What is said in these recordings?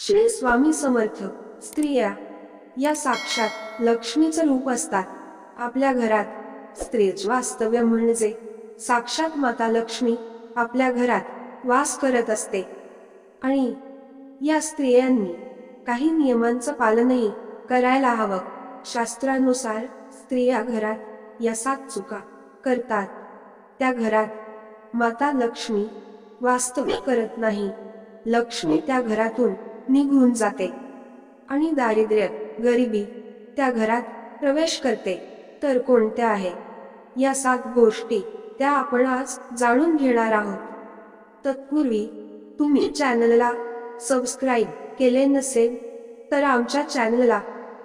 श्री स्वामी समर्थ स्त्रिया या साक्षात लक्ष्मीचं रूप असतात. आपल्या घरात स्त्रीच वास्तव्य म्हणजे साक्षात माता लक्ष्मी आपल्या घरात वास करत असते. आणि या स्त्रियांनी काही नियमांचं पालनही करायला हवं. शास्त्रानुसार स्त्रिया घरात या सात चुका करतात. त्या घरात माता लक्ष्मी वास्तव्य करत नाही. लक्ष्मी त्या घरातून निघून जाते. आणि दारिद्र्य गरिबी त्या घरात प्रवेश करते. तर कोणत्या आहे? या सात गोष्टी त्या आपण आज जाणून घेणार आहोत. तत्पूर्वी तुम्ही चॅनलला सबस्क्राईब केले नसेल तर आमच्या चॅनलला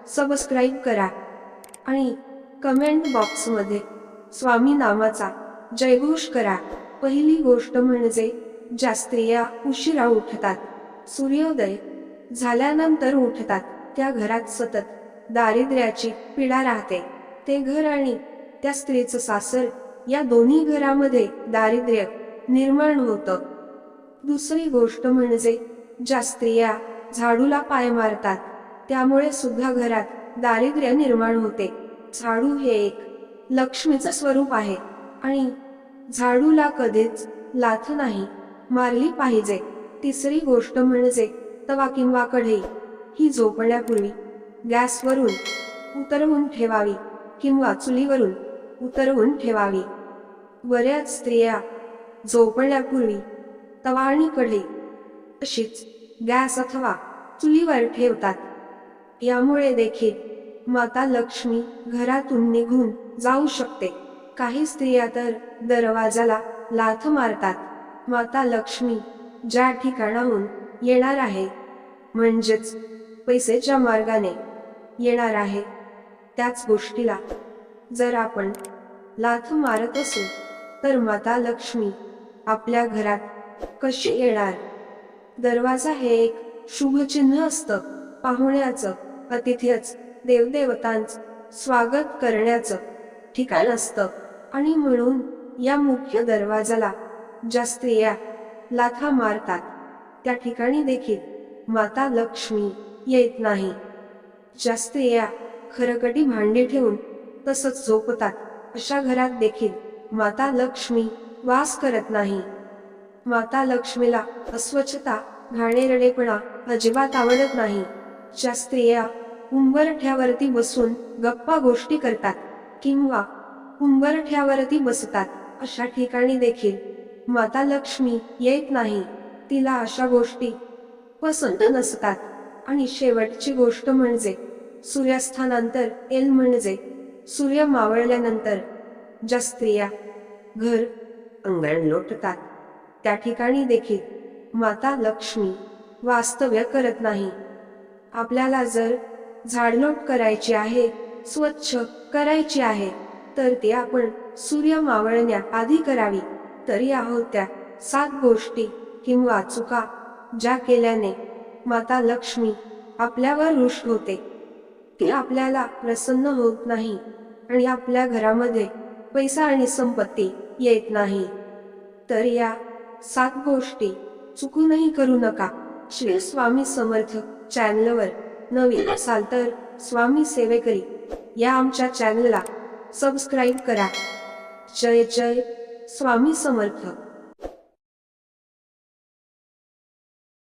सबस्क्राईब करा. आणि कमेंट बॉक्समध्ये स्वामी नामाचा जयघोष करा. पहिली गोष्ट म्हणजे ज्या स्त्रिया उशिरा उठतात. सूर्योदय झाल्यानंतर उठतात. त्या घरात सतत दारिद्र्याची पीडा राहते. ते घर आणि त्या स्त्रीचं सासर या दोन्ही घरामध्ये दारिद्र्य निर्माण होतं. दुसरी गोष्ट म्हणजे ज्या स्त्रिया झाडूला पाय मारतात त्यामुळे सुद्धा घरात दारिद्र्य निर्माण होते. झाडू हे एक लक्ष्मीचं स्वरूप आहे आणि झाडूला कधीच लाथ नाही मारली पाहिजे. तिसरी गोष्ट म्हणजे तवा किंवा कढई ही झोपण्यापूर्वी गॅसवरून उतरवून ठेवावी किंवा चुलीवरून उतरवून ठेवावी. बऱ्याच स्त्रिया झोपण्यापूर्वी तवा आणि कढई तशीच गॅस अथवा चुलीवर ठेवतात. यामुळे देखील माता लक्ष्मी घरातून निघून जाऊ शकते. काही स्त्रिया तर दरवाजाला लाथ मारतात. माता लक्ष्मी ज्या ठिकाणाहून येणार आहे. म्हणजेच पैसेच्या मार्गाने येणार आहे त्याच गोष्टीला जर आपण लाथ मारत असू तर माता लक्ष्मी आपल्या घरात कशी येणार? दरवाजा हे एक शुभचिन्ह असतं. पाहुण्याचं अतिथ्यच देवदेवतांच स्वागत करण्याचं ठिकाण असतं. आणि म्हणून या मुख्य दरवाजाला ज्या स्त्रिया लाथा मारतात त्या ठिकाणी देखील माता लक्ष्मी येत नाही. जास्त या खरकटी भांडी ठेवून तसंच झोपतात. अशा घरात देखील माता लक्ष्मी वास करत नाही. माता लक्ष्मीला अस्वच्छता घाणेरडेपणा अजिबात आवडत नाही. ज्या स्त्रिया उंबरठ्यावरती बसून गप्पा गोष्टी करतात किंवा उंबरठ्यावरती बसतात. अशा ठिकाणी देखील माता लक्ष्मी येत नाही. तिला अशा गोष्टी पसंत नसतात. आणि शेवटची गोष्ट म्हणजे सूर्यास्थानांतर एल म्हणजे सूर्य मावळल्यानंतर ज्या स्त्रिया घर अंगण लोटतात त्या ठिकाणी देखील माता लक्ष्मी वास्तव्य करत नाही. आपल्याला जर झाडलोट करायची आहे स्वच्छ करायची आहे तर ते आपण सूर्य मावळण्या आधी करावी. तरी आहोत होत्या सात गोष्टी. किंवा चुका ज्या केल्याने माता लक्ष्मी आपल्यावर रुष होते. ती आपल्याला प्रसन्न होत नाही आणि आपल्या घरामध्ये पैसा आणि संपत्ती येत नाही. तर या सात गोष्टी चुकूनही करू नका. श्री स्वामी समर्थ चॅनलवर नवीन असाल तर स्वामी सेवेकरी या आमच्या चॅनलला सबस्क्राईब करा. जय जय स्वामी समर्थ.